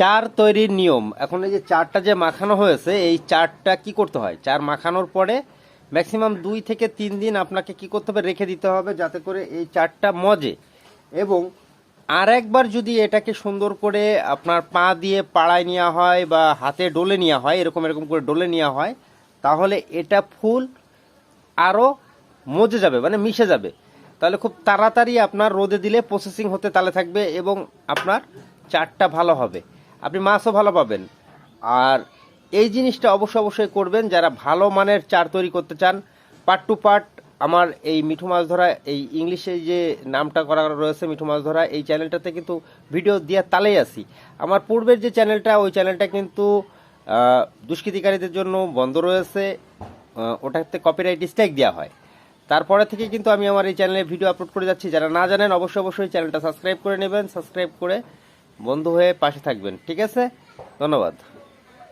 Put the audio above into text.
চার তৈরির নিয়ম। এখন এই যে চারটা যে মাখানো হয়েছে, এই চারটা কি করতে হয়? চার মাখানোর পরে ম্যাক্সিমাম দুই থেকে তিন দিন আপনাকে কি করতে হবে? রেখে দিতে হবে যাতে করে এই চারটা মজে। এবং আর একবার যদি এটাকে সুন্দর করে আপনার পা দিয়ে পাড়ায় নেওয়া হয় বা হাতে ডলে নেওয়া হয়, এরকম এরকম করে ডলে নেওয়া হয়, তাহলে এটা ফুল আরও মজে যাবে মানে মিশে যাবে। তাহলে খুব তাড়াতাড়ি আপনার রোদে দিলে প্রসেসিং হতে তালে থাকবে এবং আপনার চারটা ভালো হবে। আপনি মাছও ভালো পাবেন। আর এই জিনিসটা অবশ্যই অবশ্যই করবেন, যারা ভালো মানের চার তৈরি করতে চান পার্ট টু পার্ট আমার এই মিঠু মাছ ধরা, এই ইংলিশে যে নামটা করা রয়েছে মিঠু মাছ ধরা, এই চ্যানেলটাতে কিন্তু ভিডিও দেওয়ার তালেই আসি আমার পূর্বের যে চ্যানেলটা ওই চ্যানেলটা কিন্তু দুষ্কৃতিকারীদের জন্য বন্ধ রয়েছে। ওটাতে কপিরাইট স্ট্রাইক দেওয়া হয়। তারপরে থেকে কিন্তু আমি আমার এই চ্যানেলে ভিডিও আপলোড করে যাচ্ছি। যারা না জানেন অবশ্যই অবশ্যই চ্যানেলটা সাবস্ক্রাইব করে নেবেন। সাবস্ক্রাইব করে বন্ধু হয়ে পাশে থাকবেন ঠিক আছে? ধন্যবাদ।